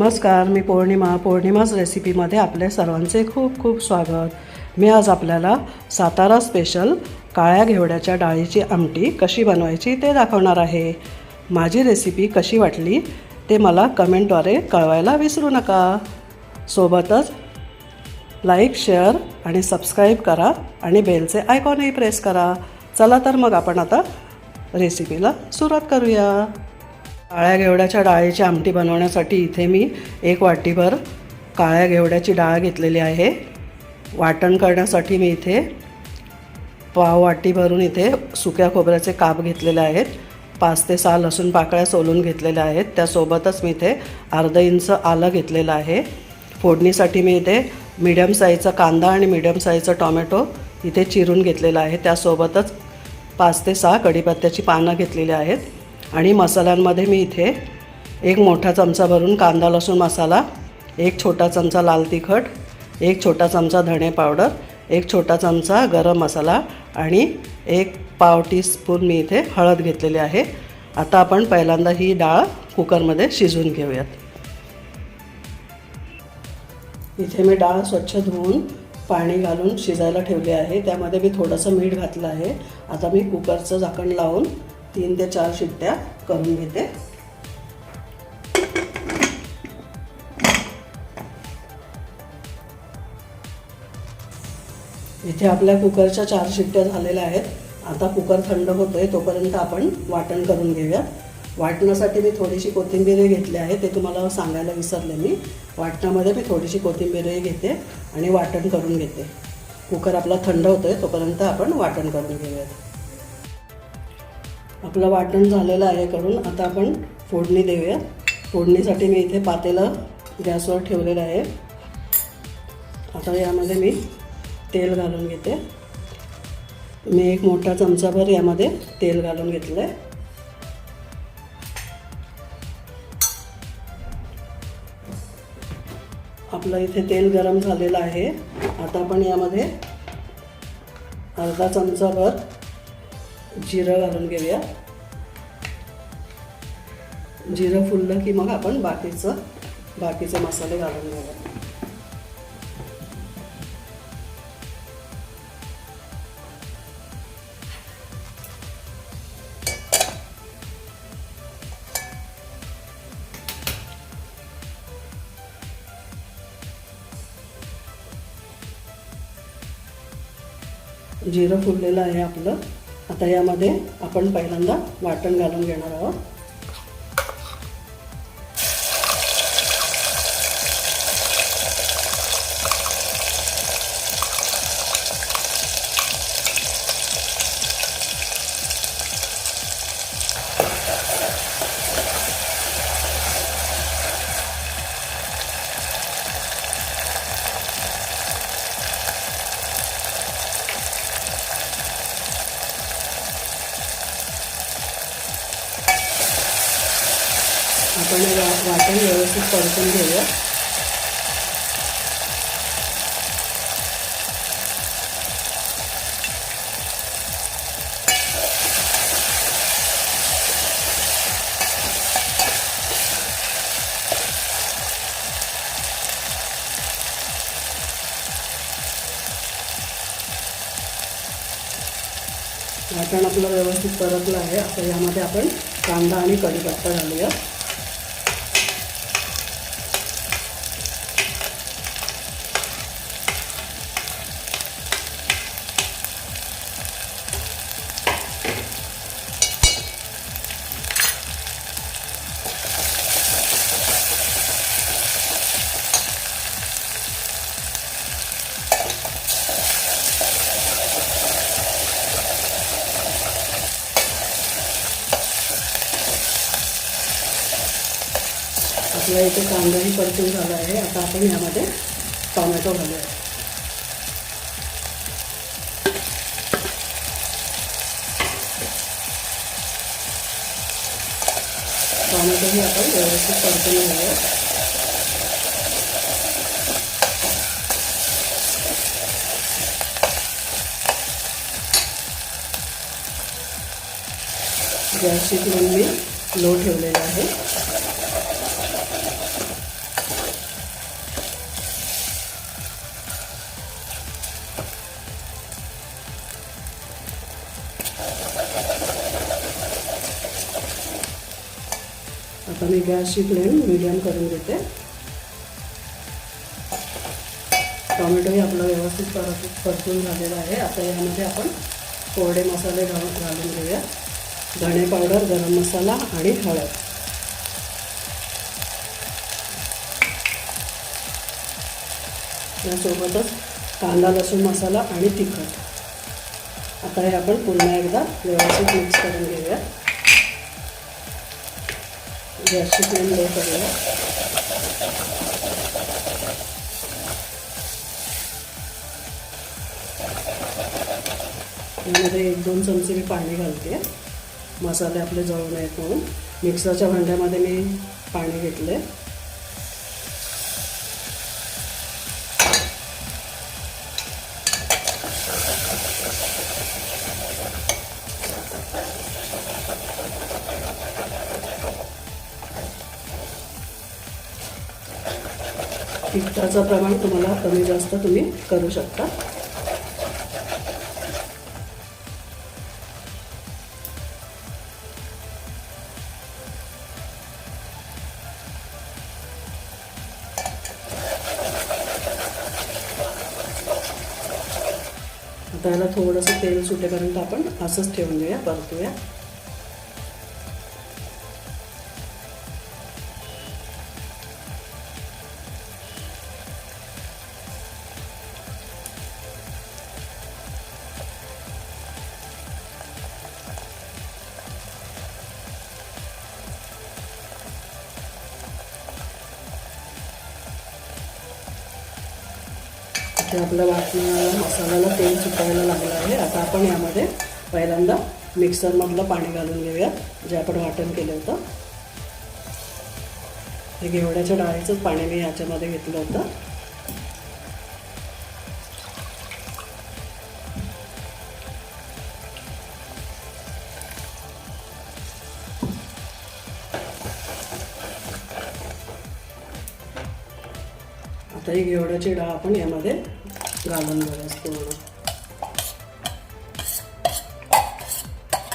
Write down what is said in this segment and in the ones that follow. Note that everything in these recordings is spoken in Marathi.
नमस्कार मी पौर्णिमा. पौर्णिमाच रेसिपीमध्ये आपले सर्वांचे खूप खूप स्वागत. मी आज आपल्याला सातारा स्पेशल काळ्या घेवड्याच्या डाळीची आमटी कशी बनवायची ते दाखवणार आहे. माझी रेसिपी कशी वाटली ते मला कमेंटद्वारे कळवायला विसरू नका. सोबतच लाईक शेअर आणि सबस्क्राईब करा आणि बेलचे आयकॉनही प्रेस करा. चला तर मग आपण आता रेसिपीला सुरुवात करूया. काळ्या घेवड्याच्या डाळीची आमटी बनवण्यासाठी इथे मी एक वाटीभर काळ्या घेवड्याची डाळ घेतलेली आहे. वाटण करण्यासाठी मी इथे पाव वाटी भरून इथे सुक्या खोबऱ्याचे काप घेतलेले आहेत. पाच ते सहा लसूण पाकळ्या सोलून घेतलेल्या आहेत. त्यासोबतच मी इथे अर्धा इंच आलं घेतलेलं आहे. फोडणीसाठी मी इथे मीडियम साईजचा कांदा आणि मीडियम साईजचा टॉमॅटो इथे चिरून घेतलेला आहे. त्यासोबतच पाच ते सहा कढीपत्त्याची पानं घेतलेली आहेत. आणि मसाल्यांमध्ये मी इथे एक मोठा चमचा भरून कांदा लसूण मसाला एक छोटा चमचा लाल तिखट एक छोटा चमचा धणे पावडर एक छोटा चमचा गरम मसाला आणि एक पाव टीस्पून मी इथे हळद घेतलेली आहे. आता आपण पहिल्यांदा ही डाळ कुकरमध्ये शिजवून घेऊयात. इथे मी डाळ स्वच्छ धुवून पाणी घालून शिजायला ठेवले आहे. त्यामध्ये मी थोडंसं मीठ घातलं आहे. आता मी कुकरचं झाकण लावून तीन ते चार शिट्ट्या करून घेते इथे आपल्या कुकरच्या चार शिट्ट्या झालेल्या आहेत. आता कुकर थंड होतोय तोपर्यंत आपण वाटण करून घेऊया. वाटण्यासाठी मी थोडीशी कोथिंबीरही घेतली आहे ते तुम्हाला सांगायला विसरले मी. वाटणामध्ये मी थोडीशी कोथिंबीरही घेते आणि वाटण करून घेते. कुकर आपला थंड होतोय तोपर्यंत आपण वाटण करून घेऊयात. आपलं वाटण झालेलं आहे करून. आता आपण फोडणी देऊया. फोडणीसाठी मी इथे पातेलं गॅसवर ठेवलेलं आहे. आता यामध्ये मी तेल घालून घेते. मी एक मोठा चमचाभर यामध्ये तेल घालून घेतलं आहे आपलं इथे तेल गरम झालेलं आहे. आता आपण यामध्ये अर्धा चमचाभर जिरं घालून घेऊया. जिरं फुललं की मग आपण बाकीचं बाकीचे मसाले घालून घेऊया. जिरं फुललेलं आहे आपलं. आता यामध्ये आपण पहिल्यांदा वाटण घालून घेणार आहोत. आपण वाटण व्यवस्थित परतून घेऊया. वाटण आपलं व्यवस्थित परतलं आहे. आता यामध्ये आपण कांदा आणि कढीपत्ता घालूया. आपला इथे कांदाही परतून झाला आहे. आता आपण यामध्ये टोमॅटो घालूया. टॉमॅटोही आपण व्यवस्थित परतून घालूया गॅसची फ्लेम मी लो ठेवलेला आहे. आता मी गॅसची फ्लेम मिडियम करून देते टोमॅटोही आपला व्यवस्थित परत परतून झालेला आहे. आता यामध्ये आपण कोरडे मसाले घालून घालून घेऊया. धणे पावडर गरम मसाला आणि हळद. यासोबतच कांदा लसूण मसाला आणि तिखट. आता हे आपण पुन्हा एकदा व्यवस्थित मिक्स करून घेऊया. गॅसची फ्लेम लो करूया यामध्ये एक दोन चमचे मी पाणी घालते. मसाले आपले जळून आहेत म्हणून. मिक्सरच्या भांड्यामध्ये मी पाणी घेतले तिखटाचं प्रमाण तुम्हाला कमी जास्त तुम्ही करू शकता. आता याला थोडंसं तेल सुटेपर्यंत आपण असंच ठेवून देऊया परतूया. इथे आपल्या वाटणं मसाल्याला तेल सुटायला लागलं आहे. आता आपण यामध्ये पहिल्यांदा मिक्सरमधलं पाणी घालून घेऊया जे आपण वाटण केलं होतं. हे घेवड्याच्या डाळीचंच पाणी मी याच्यामध्ये घेतलं होतं. आता डाळ आपण यामध्ये घालून घेऊया पूर्ण.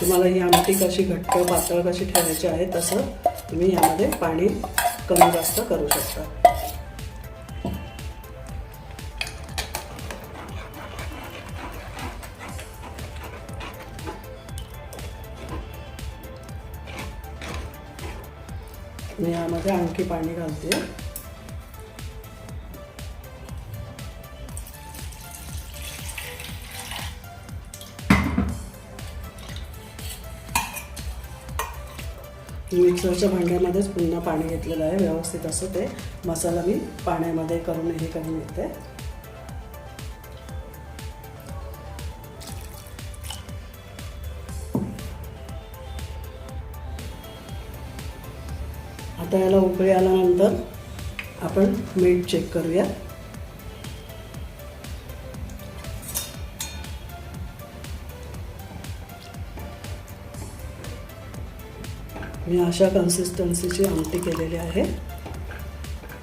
तुम्हाला ही आमटी कशी घट्ट पातळ कशी ठेवायची आहे तसं तुम्ही यामध्ये पाणी कमी जास्त करू शकता. मी यामध्ये आणखी पाणी घालते. मिक्सरच्या भांड्यामध्येच पुन्हा पाणी घेतलेलं आहे. व्यवस्थित असं ते मसाला मी पाण्यामध्ये करून हे करून घेते. आता याला उकळी आल्यानंतर आपण मीठ चेक करूया. मी अशा कन्सिस्टन्सीची आमटी केलेली आहे.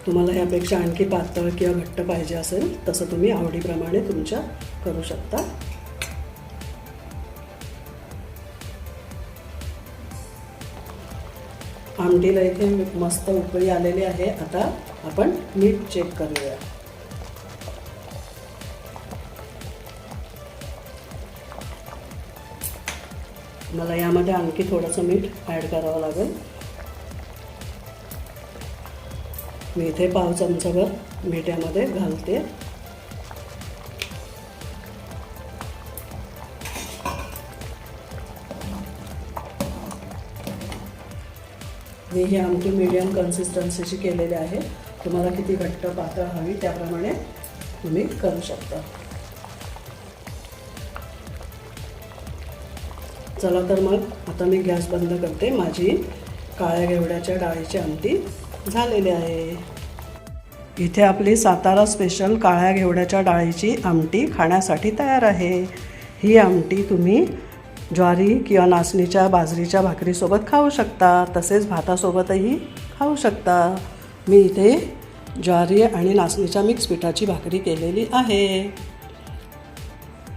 तुम्हाला ह्यापेक्षा आणखी पातळ किंवा घट्ट पाहिजे असेल तसं तुम्ही आवडीप्रमाणे तुमच्या करू शकता. आमटीला इथे मस्त उकळी आलेली आहे. आता आपण मीठ चेक करूया. मला यामध्ये आणखी थोडंसं मीठ ॲड करावं लागेल. मी इथे पाव चमचाभर मीठ यामध्ये घालते. मी ही आमटी मीडियम कन्सिस्टन्सीची केलेली आहे. तुम्हाला किती घट्ट पातळ हवी त्याप्रमाणे तुम्ही करू शकता. चला तर मग आता मी गॅस बंद करते. माझी काळ्या घेवड्याच्या डाळीची आमटी झालेली आहे. इथे आपली सातारा स्पेशल काळ्या घेवड्याच्या डाळीची आमटी खाण्यासाठी तयार आहे. ही आमटी तुम्ही ज्वारी किंवा नाचणीच्या बाजरीच्या भाकरीसोबत खाऊ शकता. तसेच भातासोबतही खाऊ शकता. मी इथे ज्वारी आणि नाचणीच्या मिक्स पिठाची भाकरी केलेली आहे.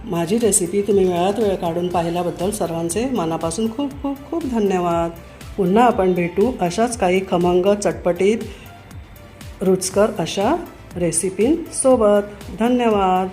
माझी रेसिपी तुम्ही वेळात वेळ काढून पाहिल्याबद्दल सर्वांचे मनापासून खूप खूप खूप धन्यवाद. पुन्हा आपण भेटू अशाच काही खमंग चटपटीत रुचकर अशा रेसिपींसोबत धन्यवाद.